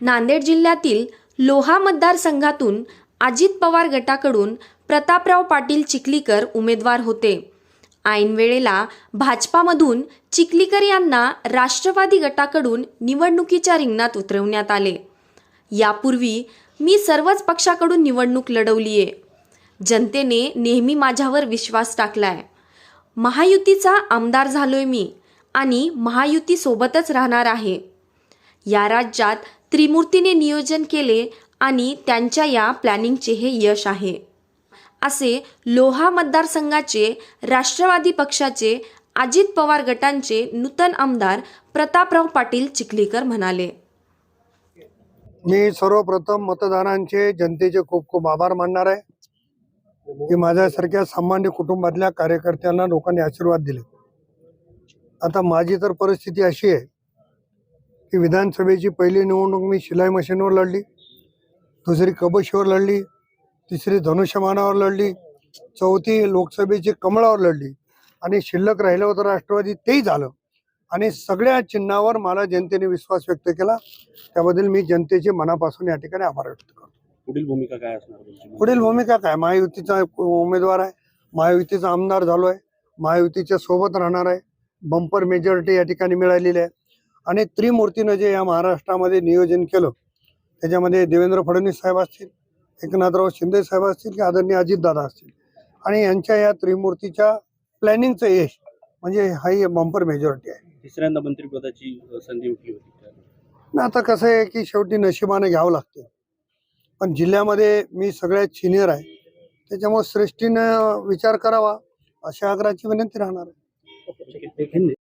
नांदेड जिल्ह्यातील लोहा मतदारसंघातून अजित पवार गटाकडून प्रतापराव पाटील चिखलीकर उमेदवार होते. ऐनवेळेला भाजपामधून चिखलीकर यांना राष्ट्रवादी गटाकडून निवडणुकीच्या रिंगणात उतरवण्यात आले. यापूर्वी मी सर्वच पक्षाकडून निवडणूक लढवलीये. जनतेने नेहमी माझ्यावर विश्वास टाकलाय. महायुतीचा आमदार झालोय मी आणि महायुतीसोबतच राहणार आहे. या राज्यात त्रिमूर्तीने नियोजन केले आणि त्यांच्या या प्लॅनिंगचे हे यश आहे. असे लोहा मतदारसंघाचे राष्ट्रवादी पक्षाचे अजित पवार गटांचे नूतन आमदार प्रतापराव पाटील चिखलीकर म्हणाले. मी सर्वप्रथम मतदारांचे जनतेचे खूप खूप आभार मानणार आहे. की माझ्यासारख्या सामान्य कुटुंबातल्या कार्यकर्त्यांना लोकांनी आशीर्वाद दिले. आता माझी तर परिस्थिती अशी आहे की विधानसभेची पहिली निवडणूक मी शिलाई मशीनवर लढली दुसरी कबशीवर लढली तिसरी धनुष्यमानावर लढली चौथी लोकसभेची कमळावर लढली. आणि शिल्लक राहिलं होतं राष्ट्रवादी तेही झालं. आणि सगळ्या चिन्हावर मला जनतेने विश्वास व्यक्त केला. त्याबद्दल मी जनतेचे मनापासून या ठिकाणी आभार व्यक्त करतो. पुढील भूमिका काय असणार? पुढील भूमिका काय? महायुतीचा उमेदवार आहे. महायुतीचा आमदार झालोय. महायुतीच्या सोबत राहणार आहे. बंपर मेजॉरिटी या ठिकाणी मिळालेली आहे. आणि त्रिमूर्तीनं जे या महाराष्ट्रामध्ये नियोजन केलं त्याच्यामध्ये देवेंद्र फडणवीस साहेब असतील एकनाथराव शिंदे साहेब असतील की आदरणीय अजितदादा असतील. आणि यांच्या या त्रिमूर्तीच्या प्लॅनिंगचं यश म्हणजे हा बंपर मेजॉरिटी आहे. तिसऱ्यांदा मंत्रिपदाची संधी उठली होती ना आता कसं आहे की शेवटी नशिबाने घ्यावं लागतं. पण जिल्ह्यामध्ये मी सगळ्यात सिनियर आहे. त्याच्यामुळे श्रेष्ठीनं विचार करावा अशा आग्रहाची विनंती राहणार आहे.